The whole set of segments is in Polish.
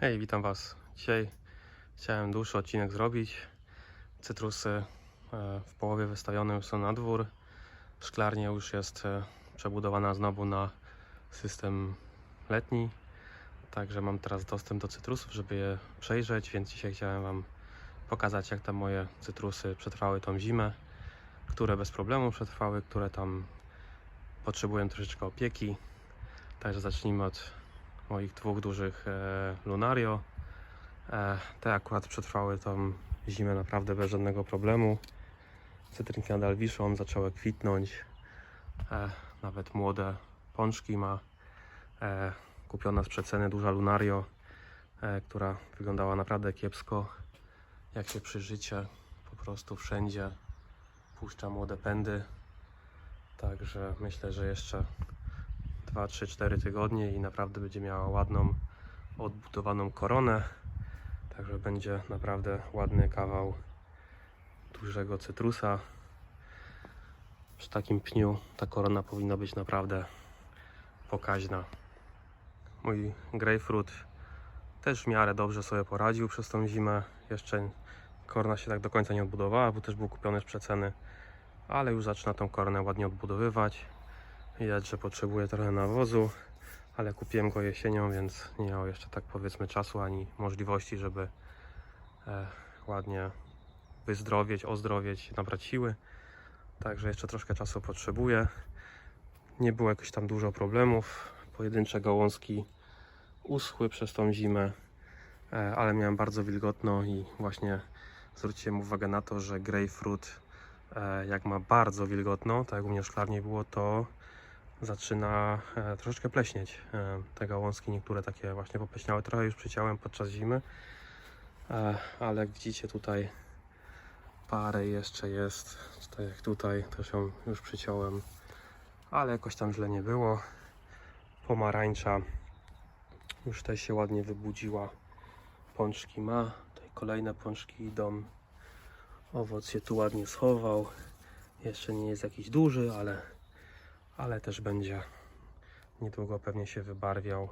Hej, witam Was. Dzisiaj chciałem dłuższy odcinek zrobić. Cytrusy e, w połowie wystawione już są na dwór. Szklarnia już jest e, przebudowana znowu na system letni. Także mam teraz dostęp do cytrusów, żeby je przejrzeć, więc dzisiaj chciałem Wam pokazać, jak tam moje cytrusy przetrwały tą zimę. Które bez problemu przetrwały, które tam potrzebują troszeczkę opieki. Także zacznijmy od moich dwóch dużych e, Lunario. E, te akurat przetrwały tą zimę naprawdę bez żadnego problemu. Cytrynki nadal wiszą, zaczęły kwitnąć. E, nawet młode pączki ma. Kupiona z przeceny duża Lunario, która wyglądała naprawdę kiepsko. Jak się przyjrzycie, po prostu wszędzie puszcza młode pędy. Także myślę, że jeszcze 2, 3, 4 tygodnie i naprawdę będzie miała ładną, odbudowaną koronę. Także będzie naprawdę ładny kawał dużego cytrusa. Przy takim pniu ta korona powinna być naprawdę pokaźna. Mój grapefruit też w miarę dobrze sobie poradził przez tą zimę. Jeszcze korona się tak do końca nie odbudowała, bo też był kupiony z przeceny, ale już zaczyna tą koronę ładnie odbudowywać. Widać, że potrzebuje trochę nawozu, ale kupiłem go jesienią, więc nie miał jeszcze tak powiedzmy czasu ani możliwości, żeby e, ładnie wyzdrowieć, ozdrowieć, nabrać siły. Także jeszcze troszkę czasu potrzebuję. Nie było jakoś tam dużo problemów. Pojedyncze gałązki uschły przez tą zimę, e, ale miałem bardzo wilgotno i właśnie zwróciłem uwagę na to, że grapefruit e, jak ma bardzo wilgotno, tak jak u mnie w szklarni było, to zaczyna e, troszeczkę pleśnieć. E, te gałązki, niektóre takie właśnie popleśniałe, trochę już przyciąłem podczas zimy, e, ale jak widzicie tutaj parę jeszcze jest, tak jak tutaj też ją już przyciąłem, ale jakoś tam źle nie było. Pomarańcza już też się ładnie wybudziła, pączki ma, tutaj kolejne pączki idą, owoc się tu ładnie schował, jeszcze nie jest jakiś duży, ale ale też będzie niedługo pewnie się wybarwiał.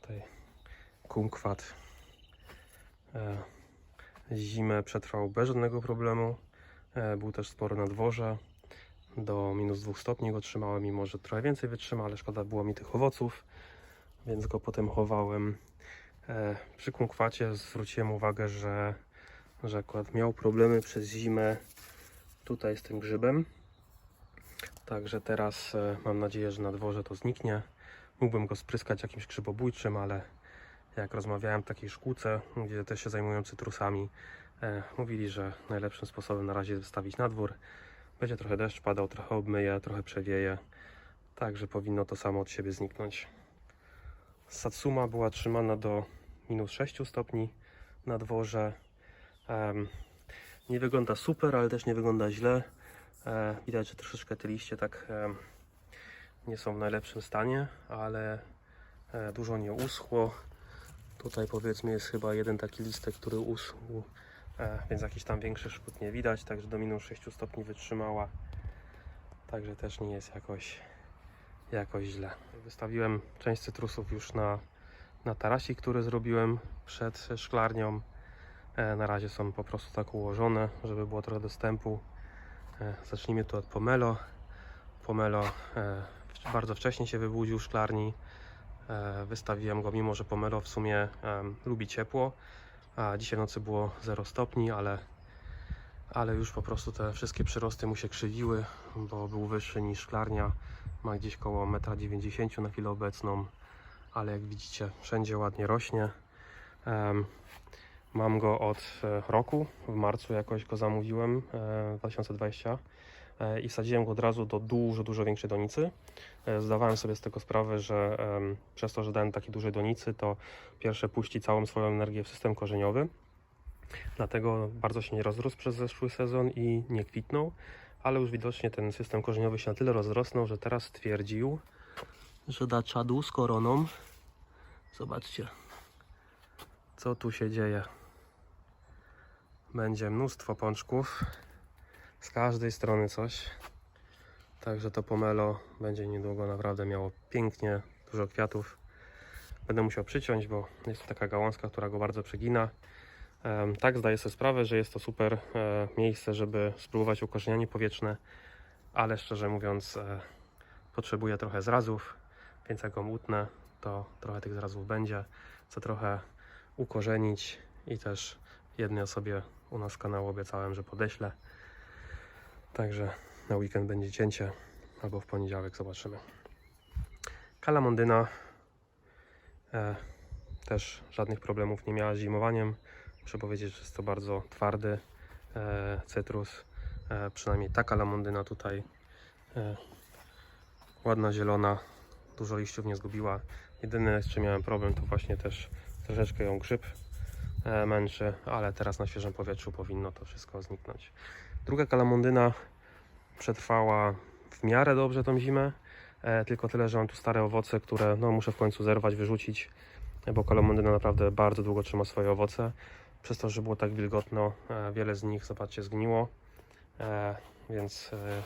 Tutaj kumkwat e, zimę przetrwał bez żadnego problemu. E, był też sporo na dworze. Do minus 2 stopni go trzymałem, mimo że trochę więcej wytrzyma, ale szkoda było mi tych owoców, więc go potem chowałem. E, przy kumkwacie zwróciłem uwagę, że, że akurat miał problemy przez zimę tutaj z tym grzybem. Także teraz e, mam nadzieję, że na dworze to zniknie. Mógłbym go spryskać jakimś grzybobójczym, ale jak rozmawiałem w takiej szkółce, gdzie też się zajmują cytrusami, e, mówili, że najlepszym sposobem na razie jest wystawić na dwór. Będzie trochę deszcz padał, trochę obmyje, trochę przewieje. Także powinno to samo od siebie zniknąć. Satsuma była trzymana do minus 6 stopni na dworze. Nie wygląda super, ale też nie wygląda źle. E, widać, że troszeczkę te liście tak e, nie są w najlepszym stanie, ale e, dużo nie uschło. Tutaj powiedzmy jest chyba jeden taki listek, który uschł, więc jakiś tam większy szkód nie widać, także do minus 6 stopni wytrzymała. Także też nie jest jakoś, jakoś źle. Wystawiłem część cytrusów już na, na tarasik, który zrobiłem przed szklarnią. Na razie są po prostu tak ułożone, żeby było trochę dostępu. E, Zacznijmy tu od Pomelo. Pomelo e, bardzo wcześnie się wybudził w szklarni. E, Wystawiłem go, mimo że Pomelo w sumie lubi ciepło. A dzisiaj nocy było 0 stopni, ale, ale już po prostu te wszystkie przyrosty mu się krzywiły, bo był wyższy niż szklarnia. Ma gdzieś koło 1,90 m na chwilę obecną, ale jak widzicie, wszędzie ładnie rośnie. Mam go od e, roku, w marcu jakoś go zamówiłem, e, 2020 e, i wsadziłem go od razu do dużo, dużo większej donicy. E, Zdawałem sobie z tego sprawę, że przez to, że dałem takiej dużej donicy, to pierwsze puści całą swoją energię w system korzeniowy. Dlatego bardzo się nie rozrósł przez zeszły sezon i nie kwitnął, ale już widocznie ten system korzeniowy się na tyle rozrosnął, że teraz stwierdził, że da czadu z koroną. Zobaczcie, co tu się dzieje. Będzie mnóstwo pączków. Z każdej strony coś. Także to pomelo będzie niedługo naprawdę miało pięknie, dużo kwiatów. będę musiał przyciąć, bo jest to taka gałązka, która go bardzo przegina. Tak, zdaję sobie sprawę, że jest to super e, miejsce, żeby spróbować ukorzenianie powietrzne, ale szczerze mówiąc, e, potrzebuję trochę zrazów, więc jak go utnę, to trochę tych zrazów będzie, co trochę ukorzenić i też jednej osobie u nas kanału obiecałem, że podeślę. Także na weekend będzie cięcie albo w poniedziałek zobaczymy. Kalamondyna e, też żadnych problemów nie miała z zimowaniem. Muszę powiedzieć, że jest to bardzo twardy e, cytrus. E, przynajmniej ta kalamondyna tutaj e, ładna, zielona, dużo liściów nie zgubiła. Jedyne z czym miałem problem to właśnie też troszeczkę ją grzyb męczy, ale teraz na świeżym powietrzu powinno to wszystko zniknąć. Druga kalamondyna przetrwała w miarę dobrze tą zimę, e, tylko tyle, że mam tu stare owoce, które no, muszę w końcu zerwać, wyrzucić, e, bo kalamondyna naprawdę bardzo długo trzyma swoje owoce. Przez to, że było tak wilgotno, e, wiele z nich, zobaczcie, zgniło, e, więc e,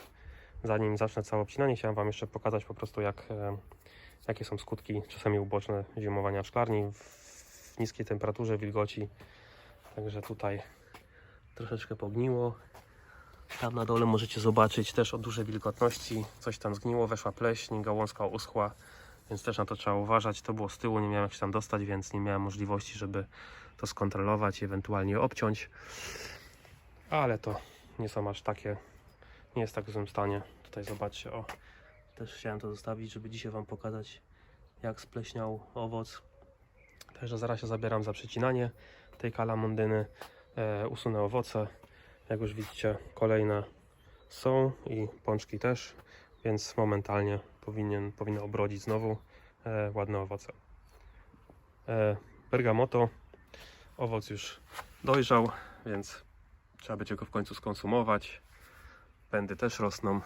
zanim zacznę całe obcinanie, chciałem Wam jeszcze pokazać po prostu jak, e, jakie są skutki czasami uboczne zimowania w szklarni niskiej temperaturze, wilgoci. Także tutaj troszeczkę pogniło. Tam na dole możecie zobaczyć też o dużej wilgotności. Coś tam zgniło, weszła pleśń, gałązka uschła, więc też na to trzeba uważać. To było z tyłu, nie miałem jak się tam dostać, więc nie miałem możliwości, żeby to skontrolować ewentualnie obciąć. Ale to nie są aż takie, nie jest tak w złym stanie. Tutaj zobaczcie, o, też chciałem to zostawić, żeby dzisiaj Wam pokazać, jak spleśniał owoc. Także zaraz się zabieram za przecinanie tej kalamondyny, e, usunę owoce. Jak już widzicie, kolejne są i pączki też, więc momentalnie powinien, powinno obrodzić znowu e, ładne owoce. E, bergamoto, owoc już dojrzał, więc trzeba będzie go w końcu skonsumować. Pędy też rosną.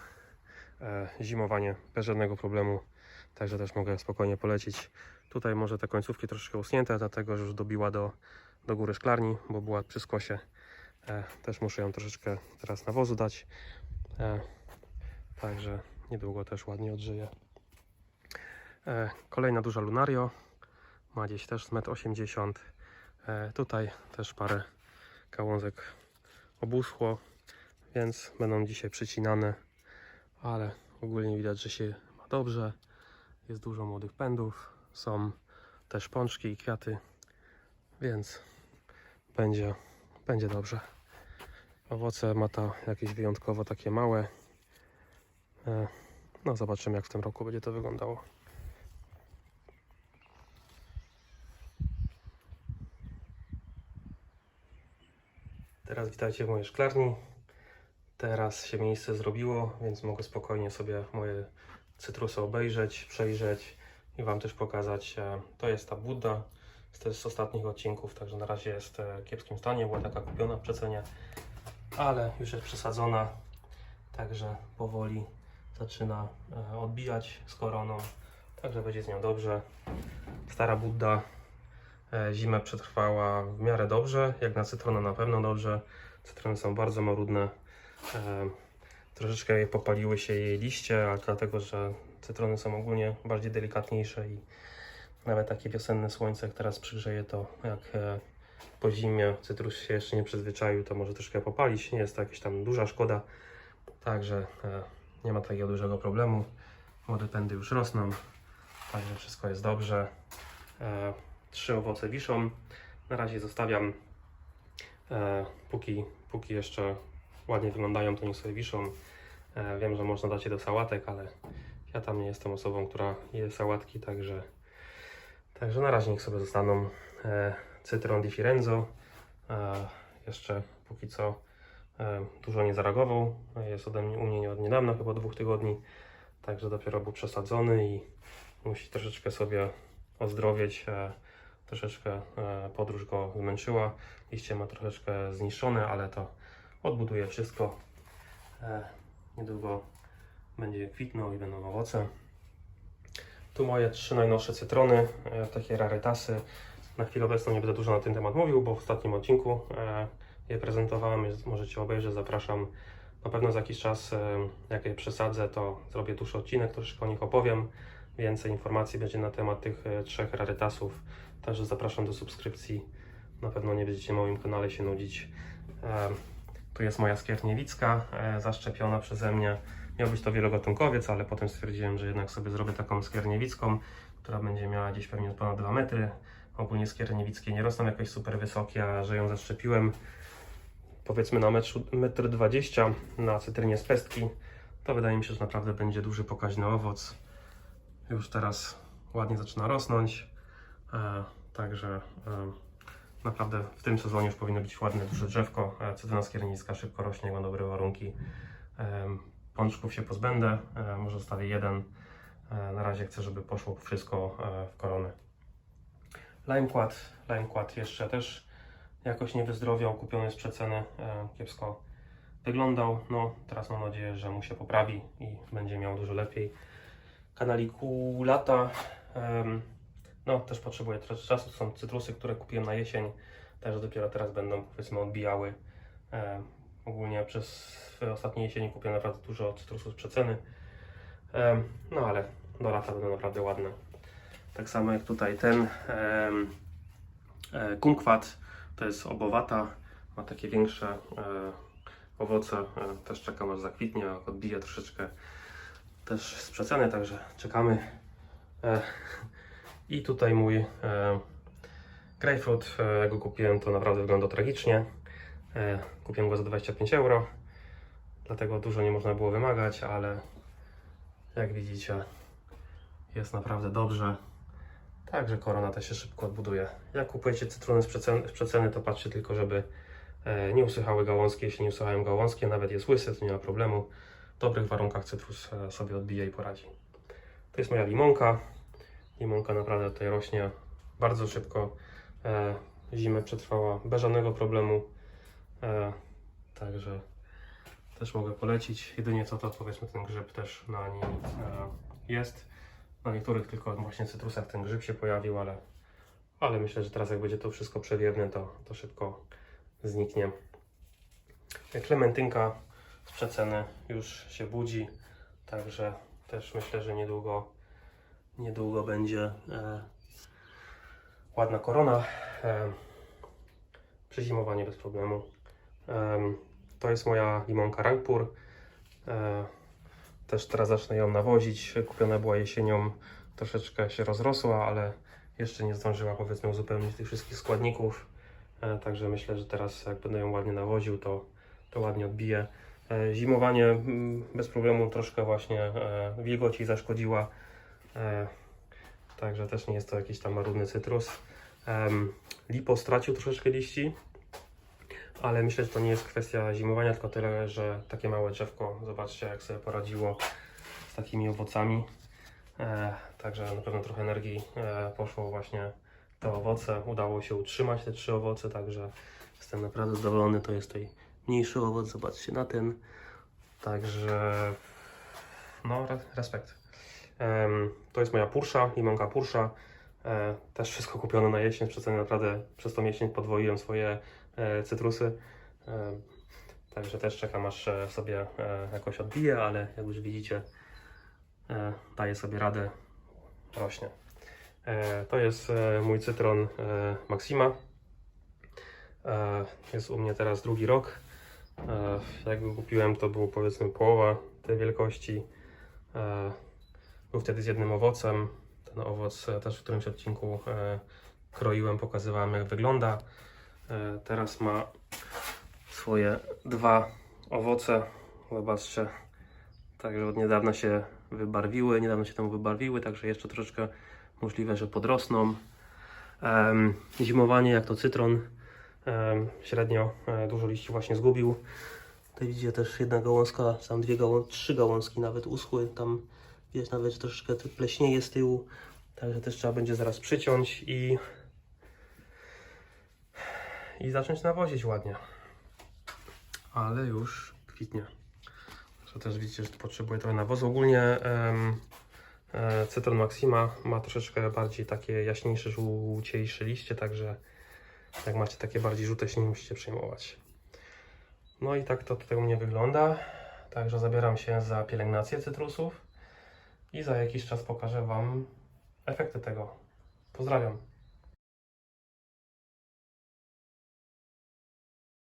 E, zimowanie bez żadnego problemu, także też mogę spokojnie polecić. Tutaj może te końcówki troszeczkę usunięte, dlatego że już dobiła do, do góry szklarni, bo była przy skosie. E, też muszę ją troszeczkę teraz nawozu dać. E, także niedługo też ładnie odżyje. E, kolejna duża lunario. Ma gdzieś też z 1,80 m. E, tutaj też parę gałązek obuschło, więc będą dzisiaj przycinane, ale ogólnie widać, że się ma dobrze. Jest dużo młodych pędów, są też pączki i kwiaty, więc będzie, będzie dobrze. Owoce ma ta jakieś wyjątkowo takie małe. E, No zobaczymy jak w tym roku będzie to wyglądało. Teraz witajcie w mojej szklarni. Teraz się miejsce zrobiło, więc mogę spokojnie sobie moje cytrusy obejrzeć, przejrzeć i Wam też pokazać. E, To jest ta to jest z ostatnich odcinków, także na razie jest e, w kiepskim stanie, była taka kupiona w przecenie, ale już jest przesadzona, także powoli zaczyna e, odbijać z koroną, także będzie z nią dobrze. Stara Budda e, zimę przetrwała w miarę dobrze, jak na cytronę na pewno dobrze. Cytrony są bardzo marudne. Troszeczkę popaliły się jej liście, ale dlatego, że cytrony są ogólnie bardziej delikatniejsze i nawet takie wiosenne słońce, jak teraz przygrzeje, to jak e, po zimie cytrus się jeszcze nie przyzwyczaił, to może troszkę popalić. Nie jest to jakaś tam duża szkoda, także e, nie ma takiego dużego problemu. Młode pędy już rosną, także wszystko jest dobrze. E, Trzy owoce wiszą. Na razie zostawiam, póki, póki jeszcze ładnie wyglądają, to niech sobie wiszą. E, Wiem, że można dać je do sałatek, ale ja tam nie jestem osobą, która je sałatki, także, także na razie niech sobie zostaną. E, Cytron di Firenzo e, jeszcze póki co dużo nie zareagował. Jest ode mnie, u mnie od niedawna, chyba dwóch tygodni, także dopiero był przesadzony i musi troszeczkę sobie ozdrowieć. Troszeczkę podróż go zmęczyła. Liście ma troszeczkę zniszczone, ale to odbuduje wszystko. E, niedługo będzie kwitnął i będą owoce. Tu moje trzy najnowsze cytrony, e, takie rarytasy. Na chwilę obecną nie będę dużo na ten temat mówił, bo w ostatnim odcinku e, je prezentowałem, możecie obejrzeć, zapraszam. Na pewno za jakiś czas, jak je przesadzę, to zrobię dłuższy odcinek, troszeczkę o nich opowiem. więcej informacji będzie na temat tych trzech rarytasów. Także zapraszam do subskrypcji. Na pewno nie będziecie na moim kanale się nudzić. Tu jest moja skierniewicka, e, zaszczepiona przeze mnie. Miał być to wielogatunkowiec, ale potem stwierdziłem, że jednak sobie zrobię taką skierniewicką, która będzie miała gdzieś pewnie ponad 2 metry. Ogólnie skierniewickie nie rosną jakoś super wysokie, a że ją zaszczepiłem powiedzmy na 1,20 m na cytrynie z pestki, to wydaje mi się, że naprawdę będzie duży pokaźny owoc. Już teraz ładnie zaczyna rosnąć, e, także e, naprawdę w tym sezonie już powinno być ładne, duże drzewko. E, cytryna skiernicka szybko rośnie, ma dobre warunki. Pączków się pozbędę, e, może zostawię jeden. E, na razie chcę, żeby poszło wszystko w koronę. Limekład, limekład jeszcze też jakoś nie wyzdrowiał, kupiony z przeceny, kiepsko wyglądał. No, teraz mam nadzieję, że mu się poprawi i będzie miał dużo lepiej. Kanaliku lata, no też potrzebuję trochę czasu. Są cytrusy, które kupiłem na jesień, także dopiero teraz będą powiedzmy odbijały. Em, ogólnie przez ostatnie jesieni kupiłem naprawdę dużo cytrusów z przeceny. Em, no ale do lata będą naprawdę ładne. Tak samo jak tutaj ten em, e, kumkwat, to jest obowata, ma takie większe e, owoce, e, też czekam aż zakwitnie, jak odbije troszeczkę też z przeceny, także czekamy. E, I tutaj mój e, grapefruit, e, go kupiłem, to naprawdę wygląda tragicznie. E, kupiłem go za 25 euro, dlatego dużo nie można było wymagać, ale jak widzicie, jest naprawdę dobrze. Także korona też się szybko odbuduje. Jak kupujecie cytruny z przeceny, z przeceny to patrzcie tylko, żeby e, nie usychały gałązki. Jeśli nie usychają gałązki, nawet jest łysy, to nie ma problemu. W dobrych warunkach cytrus e, sobie odbije i poradzi. To jest moja limonka. Limonka naprawdę tutaj rośnie bardzo szybko. E, zimę przetrwała bez żadnego problemu. E, także też mogę polecić. Jedynie co to powiedzmy ten grzyb też na nim e, jest. Na niektórych tylko właśnie cytrusach ten grzyb się pojawił, ale, ale myślę, że teraz jak będzie to wszystko przewiewne, to, to szybko zniknie. Klementynka z przeceny już się budzi, także też myślę, że niedługo, niedługo będzie e, ładna korona. E, przezimowanie bez problemu. Em, to jest moja limonka Rangpur. E, też teraz zacznę ją nawozić. Kupiona była jesienią, troszeczkę się rozrosła, ale jeszcze nie zdążyła powiedzmy uzupełnić tych wszystkich składników. E, także myślę, że teraz jak będę ją ładnie nawoził, to, to ładnie odbije. E, zimowanie mm, bez problemu troszkę właśnie e, wilgoci zaszkodziła. E, także też nie jest to jakiś tam marudny cytrus. Lipo stracił troszeczkę liści, ale myślę, że to nie jest kwestia zimowania, tylko tyle, że takie małe drzewko, zobaczcie jak sobie poradziło z takimi owocami. E, także na pewno trochę energii e, poszło właśnie te owoce. Udało się utrzymać te trzy owoce, także jestem naprawdę zadowolony. To jest tutaj mniejszy owoc, zobaczcie na ten. Także no, re- respekt. To jest moja pursza, limonka pursza. Też wszystko kupione na jesień, przez naprawdę przez tą jesień podwoiłem swoje e, cytrusy. E, Także też czekam aż e, sobie jakoś odbije, ale jak już widzicie, daje sobie radę, rośnie. To jest mój cytron Maxima. Jest u mnie teraz drugi rok. Jak go kupiłem, to było powiedzmy połowa tej wielkości. Był wtedy z jednym owocem. Ten owoc e, też w którymś odcinku e, kroiłem, pokazywałem jak wygląda. E, Teraz ma swoje dwa owoce. Zobaczcie, także od niedawna się wybarwiły, niedawno się temu wybarwiły, także jeszcze troszeczkę możliwe, że podrosną. Zimowanie jak to cytron średnio dużo liści właśnie zgubił. Tutaj widzicie też jedna gałązka, tam dwie gałą trzy gałązki nawet uschły, tam widać nawet, że troszeczkę pleśnieje z tyłu, także też trzeba będzie zaraz przyciąć i i zacząć nawozić ładnie. Ale już kwitnie. Co też widzicie, że potrzebuje trochę nawozu. Ogólnie em, e, Cytron Maxima ma troszeczkę bardziej takie jaśniejsze, żółciejsze liście, także jak macie takie bardziej żółte, się nie musicie przejmować. No i tak to tutaj u mnie wygląda. Także zabieram się za pielęgnację cytrusów. I za jakiś czas pokażę Wam efekty tego. Pozdrawiam.